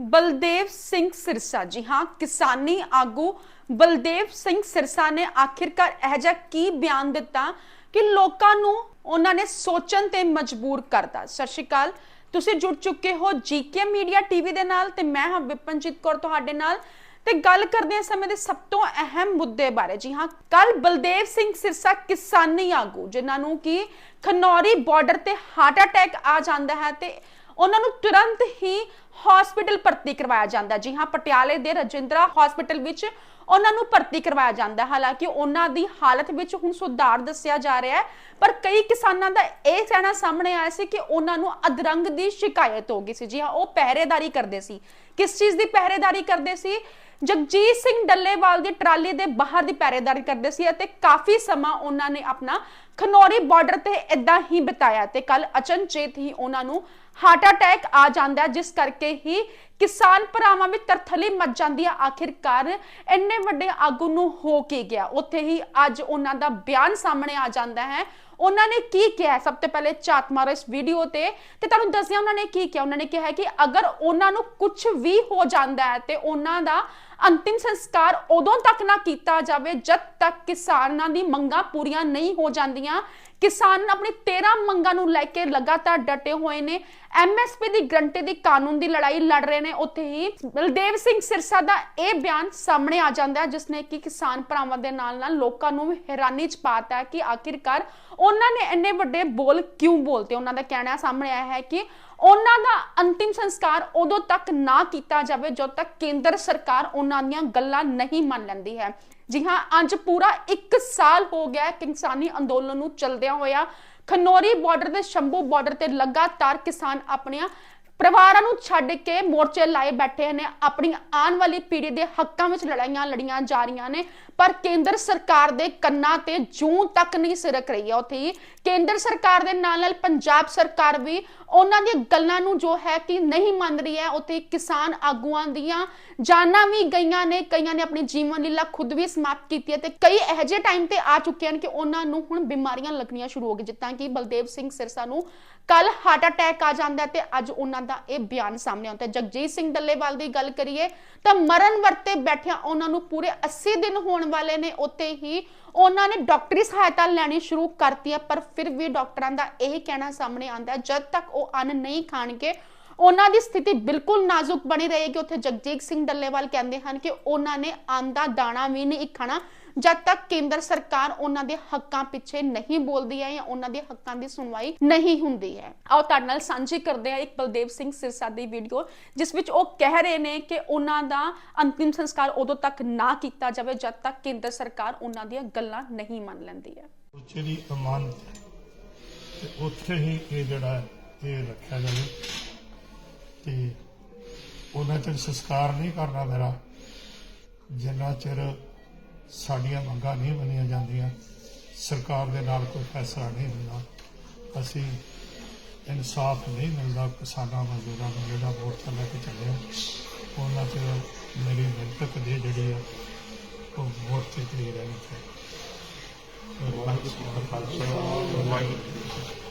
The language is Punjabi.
ਬਲਦੇਵ ਸਿੰਘ ਸਿਰਸਾ। ਜੀ ਹਾਂ, ਕਿਸਾਨੀ ਆਗੂ ਬਲਦੇਵ ਸਿੰਘ ਸਿਰਸਾ ਨੇ ਆਖਿਰਕਾਰ ਇਹ ਜਿਹਾ ਕੀ ਬਿਆਨ ਦਿੱਤਾ ਕਿ ਲੋਕਾਂ ਨੂੰ ਉਹਨਾਂ ਨੇ ਸੋਚਣ ਤੇ ਮਜਬੂਰ ਕਰਤਾ। ਸਤਿ ਸ਼੍ਰੀ ਅਕਾਲ। ਤੁਸੀਂ ਜੁੜ ਚੁੱਕੇ ਹੋ ਜੀਕੇ ਮੀਡੀਆ ਟੀਵੀ ਦੇ ਨਾਲ ਤੇ ਮੈਂ ਹਾਂ ਵਿਪਨਜੀਤ ਕੌਰ ਤੁਹਾਡੇ ਨਾਲ। ਤੇ ਗੱਲ ਕਰਦੇ ਹਾਂ ਸਮੇਂ ਦੇ ਸਭ ਤੋਂ ਅਹਿਮ ਮੁੱਦੇ ਬਾਰੇ। ਜੀ ਹਾਂ ਕੱਲ ਬਲਦੇਵ ਸਿੰਘ ਸਿਰਸਾ ਕਿਸਾਨੀ ਆਗੂ, ਜਿਨ੍ਹਾਂ ਨੂੰ ਕਿ ਖਨੌਰੀ ਬਾਰਡਰ ਤੇ ਹਾਰਟ ਅਟੈਕ ਆ ਜਾਂਦਾ ਹੈ ਤੇ ਉਹਨਾਂ ਨੂੰ ਤੁਰੰਤ ਹੀ ਹਸਪੀਟਲ ਭਰਤੀ ਕਰਵਾਇਆ ਜਾਂਦਾ ਜੀ ਹਾਂ, ਪਟਿਆਲੇ ਦੇ ਰਜਿੰਦਰਾ ਹਸਪੀਟਲ ਵਿੱਚ ਉਹਨਾਂ ਨੂੰ ਭਰਤੀ ਕਰਵਾਇਆ ਜਾਂਦਾ ਹਾਲਾਂਕਿ ਉਹਨਾਂ ਦੀ ਹਾਲਤ ਵਿੱਚ ਹੁਣ ਸੁਧਾਰ ਦੱਸਿਆ ਜਾ ਰਿਹਾ ਹੈ, ਪਰ ਕਈ ਕਿਸਾਨਾਂ ਦਾ ਇਹ ਕਹਿਣਾ ਸਾਹਮਣੇ ਆਇਆ ਸੀ ਕਿ ਉਹਨਾਂ ਨੂੰ ਅਧਰੰਗ ਦੀ ਸ਼ਿਕਾਇਤ ਹੋ ਗਈ ਸੀ। ਜੀ ਹਾਂ, ਉਹ ਪਹਿਰੇਦਾਰੀ ਕਰਦੇ ਸੀ। ਕਿਸ ਚੀਜ਼ ਦੀ ਪਹਿਰੇਦਾਰੀ ਕਰਦੇ ਸੀ? ਜਗਜੀਤ ਸਿੰਘ ਡੱਲੇਵਾਲ ਦੀ ਟਰਾਲੀ ਦੇ ਬਾਹਰ ਦੀ ਪਹਿਰੇਦਾਰੀ ਕਰਦੇ ਸੀ ਅਤੇ ਕਾਫੀ ਸਮਾਂ ਉਹਨਾਂ ਨੇ ਆਪਣਾ ਖਨੌਰੀ ਬਾਰਡਰ ਤੇ ਇਦਾਂ ਹੀ ਬਿਤਾਇਆ ਤੇ ਕੱਲ ਅਚਨਚੇਤ ਹੀ ਉਹਨਾਂ ਨੂੰ ਹਾਰਟ ਅਟੈਕ ਆ ਜਾਂਦਾ ਜਿਸ ਕਰਕੇ ਹੀ ਕਿਸਾਨ ਭਰਾਵਾਂ ਵਿੱਚ ਤਰਥਲੀ ਮਚ ਜਾਂਦੀ ਹੈ। ਆਖਿਰਕਾਰ ਇੰਨੇ ਵੱਡੇ ਆਗੂ ਨੂੰ ਹੋ ਕੇ ਗਿਆ? ਉੱਥੇ ਹੀ ਅੱਜ ਉਹਨਾਂ ਦਾ ਬਿਆਨ ਸਾਹਮਣੇ ਆ ਜਾਂਦਾ ਹੈ। ਉਹਨਾਂ ਨੇ ਕੀ ਕਿਹਾ? ਸਭ ਤੋਂ ਪਹਿਲੇ ਝਾਤ ਮਾਰੋ ਇਸ ਵੀਡੀਓ ਤੇ ਤੇ ਤੁਹਾਨੂੰ ਦੱਸਿਆ ਉਹਨਾਂ ਨੇ ਕੀ ਕਿਹਾ? ਉਹਨਾਂ ਨੇ ਕਿਹਾ ਕਿ ਅਗਰ ਉਹਨਾਂ ਨੂੰ ਕੁਝ ਵੀ ਹੋ ਜਾਂਦਾ ਹੈ ਤੇ ਉਹਨਾਂ ਦਾ ਅੰਤਿਮ ਸੰਸਕਾਰ ਉਦੋਂ ਤੱਕ ਨਾ ਕੀਤਾ ਜਾਵੇ ਜਦ ਤੱਕ ਕਿਸਾਨਾਂ ਦੀ ਮੰਗਾਂ ਪੂਰੀਆਂ ਨਹੀਂ ਹੋ ਜਾਂਦੀਆਂ। ਕਿਸਾਨ ਆਪਣੀ 13 ਮੰਗਾਂ ਨੂੰ ਲੈ ਕੇ ਲਗਾਤਾਰ ਡਟੇ ਹੋਏ ਨੇ। ਐਮਐਸਪੀ ਦੀ ਗਰੰਟੀ ਦੀ ਕਾਨੂੰਨ ਦੀ ਲੜਾਈ ਲੜ ਰਹੇ ਨੇ। ਉੱਥੇ ਹੀ ਬਲਦੇਵ ਸਿੰਘ ਸਿਰਸਾ ਦਾ ਇਹ ਬਿਆਨ ਸਾਹਮਣੇ ਆ ਜਾਂਦਾ ਹੈ ਜਿਸ ਨੇ ਕਿ ਕਿਸਾਨ ਭਰਾਵਾਂ ਦੇ ਨਾਲ ਨਾਲ ਲੋਕਾਂ ਨੂੰ ਹੈਰਾਨੀ ਚ ਪਾਤਾ ਕਿ ਆਖਿਰਕਾਰ ਉਹਨਾਂ ਨੇ ਇੰਨੇ ਵੱਡੇ ਬੋਲ ਕਿਉਂ ਬੋਲਤੇ? ਉਹਨਾਂ ਦਾ ਕਹਿਣਾ ਸਾਹਮਣੇ ਆਇਆ ਹੈ ਕਿ ਉਹਨਾਂ ਦਾ ਅੰਤਿਮ ਸੰਸਕਾਰ ਉਦੋਂ ਤੱਕ ਨਾ ਕੀਤਾ ਜਾਵੇ ਜਦੋਂ ਤੱਕ ਕੇਂਦਰ ਸਰਕਾਰ ਉਹਨਾਂ ਦੀਆਂ ਗੱਲਾਂ ਨਹੀਂ ਮੰਨ ਲੈਂਦੀ ਹੈ। ਜੀ ਹਾਂ, ਅੱਜ ਪੂਰਾ 1 ਸਾਲ ਹੋ ਗਿਆ ਕਿਸਾਨੀ ਅੰਦੋਲਨ ਨੂੰ ਚਲਦਿਆਂ ਹੋਇਆ। ਖਨੋਰੀ ਬਾਰਡਰ ਤੇ ਸ਼ੰਭੂ ਬਾਰਡਰ ਤੇ ਲਗਾਤਾਰ ਕਿਸਾਨ ਆਪਣੀਆਂ ਪਰਿਵਾਰਾਂ ਨੂੰ ਛੱਡ ਕੇ ਮੋਰਚੇ ਲਾਏ ਬੈਠੇ ਨੇ, ਆਪਣੀ ਆਉਣ ਵਾਲੀ ਪੀੜ੍ਹੀ ਦੇ ਹੱਕਾਂ ਵਿੱਚ ਲੜਾਈਆਂ ਲੜੀਆਂ ਜਾ ਰਹੀਆਂ ਨੇ, ਪਰ ਕੇਂਦਰ ਸਰਕਾਰ ਦੇ ਕੰਨਾਂ ਤੇ ਜੂੰ ਤੱਕ ਨਹੀਂ ਸਿਰਕ ਰਹੀ ਹੈ ਉੱਥੇ ਕੇਂਦਰ ਸਰਕਾਰ ਦੇ ਨਾਲ ਨਾਲ ਪੰਜਾਬ ਸਰਕਾਰ ਵੀ ਉਹਨਾਂ ਦੀਆਂ ਗੱਲਾਂ ਨੂੰ ਜੋ ਹੈ ਕਿ ਨਹੀਂ ਮੰਨ ਰਹੀ ਹੈ, ਉੱਥੇ ਕਿਸਾਨ ਆਗੂਆਂ ਦੀਆਂ ਜਾਨਾਂ ਵੀ ਗਈਆਂ ਨੇ, ਕਈਆਂ ਨੇ ਆਪਣੀ ਜੀਵਨ ਲੀਲਾ ਖੁਦ ਵੀ ਸਮਾਪਤ ਕੀਤੀ ਹੈ ਤੇ ਕਈ ਇਹੋ ਜਿਹੇ ਟਾਈਮ ਤੇ ਆ ਚੁੱਕੇ ਹਨ ਕਿ ਉਹਨਾਂ ਨੂੰ ਹੁਣ ਬਿਮਾਰੀਆਂ ਲੱਗਣੀਆਂ ਸ਼ੁਰੂ ਹੋ ਗਈਆਂ, ਜਿੱਦਾਂ ਕਿ ਬਲਦੇਵ ਸਿੰਘ ਸਿਰਸਾ ਨੂੰ ਕੱਲ ਹਾਰਟ ਅਟੈਕ ਆ ਜਾਂਦਾ ਤੇ ਅੱਜ ਉਹਨਾਂ ਦਾ ਇਹ ਬਿਆਨ ਸਾਹਮਣੇ ਆਉਂਦਾ ਜਗਜੀਤ ਸਿੰਘ ਡੱਲੇਵਾਲ ਦੀ ਗੱਲ ਕਰੀਏ ਤਾਂ ਮਰਨ ਵਰਤੇ ਬੈਠਿਆਂ ਉਹਨਾਂ ਨੂੰ ਪੂਰੇ 80 ਦਿਨ ਹੋਣ ਵਾਲੇ ਨੇ ਉੱਤੇ ਹੀ ਉਹਨਾਂ ਨੇ ਡਾਕਟਰੀ ਸਹਾਇਤਾ ਲੈਣੀ ਸ਼ੁਰੂ ਕਰਤੀ ਹੈ, ਪਰ ਫਿਰ ਵੀ ਡਾਕਟਰਾਂ ਦਾ ਇਹ ਕਹਿਣਾ ਸਾਹਮਣੇ ਆਉਂਦਾ ਜਦ ਤੱਕ ਉਹ ਅੰਨ ਨਹੀਂ ਖਾਣਗੇ ਉਹਨਾਂ ਦੀ ਸਥਿਤੀ ਬਿਲਕੁਲ ਨਾਜ਼ੁਕ ਬਣੀ ਰਹੇਗੀ। ਉੱਥੇ ਜਗਜੀਤ ਸਿੰਘ ਡੱਲੇਵਾਲ ਕਹਿੰਦੇ ਹਨ ਕਿ ਉਹਨਾਂ ਨੇ ਅੰਨ ਦਾਣਾ ਵੀ ਨਹੀਂ ਖਾਣਾ, ਜਦ ਤੱਕ ਕੇਂਦਰ ਸਰਕਾਰ ਉਹਨਾਂ ਦੇ ਹੱਕਾਂ ਪਿੱਛੇ ਨਹੀਂ ਬੋਲਦੀ ਹੈ ਜਾਂ ਉਹਨਾਂ ਦੇ ਹੱਕਾਂ ਦੀ ਸੁਣਵਾਈ ਨਹੀਂ ਹੁੰਦੀ ਹੈ। ਆਓ ਤੁਹਾਡੇ ਨਾਲ ਸਾਂਝੀ ਕਰਦੇ ਹਾਂ ਇੱਕ ਬਲਦੇਵ ਸਿੰਘ ਸਿਰਸਾ ਦੀ ਵੀਡੀਓ, ਜਿਸ ਵਿੱਚ ਉਹ ਕਹਿ ਰਹੇ ਨੇ ਕਿ ਉਹਨਾਂ ਦਾ ਅੰਤਿਮ ਸੰਸਕਾਰ ਉਦੋਂ ਤੱਕ ਨਾ ਕੀਤਾ ਜਾਵੇ ਜਦ ਤੱਕ ਕੇਂਦਰ ਸਰਕਾਰ ਉਹਨਾਂ ਦੀਆਂ ਗੱਲਾਂ ਨਹੀਂ ਮੰਨ ਲੈਂਦੀ ਹੈ। ਉੱਚੇ ਦੀ ਅਮਾਨਤ ਉੱਥੇ ਹੀ ਇਹ ਜਿਹੜਾ ਇਹ ਰੱਖਿਆ ਜਾਵੇ। ਤੇ ਉਹਨਾਂ ਚਿਰ ਸੰਸਕਾਰ ਨਹੀਂ ਕਰਨਾ ਮੇਰਾ। ਜਿੰਨਾ ਚਿਰ ਸਾਡੀਆਂ ਮੰਗਾਂ ਨਹੀਂ ਮੰਨੀਆਂ ਜਾਂਦੀਆਂ, ਸਰਕਾਰ ਦੇ ਨਾਲ ਕੋਈ ਫੈਸਲਾ ਨਹੀਂ ਹੁੰਦਾ। ਅਸੀਂ ਇਨਸਾਫ ਨਹੀਂ ਮਿਲਦਾ ਕਿਸਾਨਾਂ ਮਜ਼ਦੂਰਾਂ ਨੂੰ, ਜਿਹੜਾ ਮੋਰਚਾ ਲੈ ਕੇ ਚੱਲਿਆ ਉਹਨਾਂ ਚਿਰ ਮੇਰੀ ਮਿਹਨਤ ਦੀ ਜਿਹੜੀ ਆ, ਉਹ ਮੋਰਚੇ ਤੇ ਹੀ ਰਹਿਣੀ ਚਾਹੀਦੀ ਵਾਹਿਗੁਰੂ ਜੀ ਕਾ ਖਾਲਸਾ, ਵਾਹਿਗੁਰੂ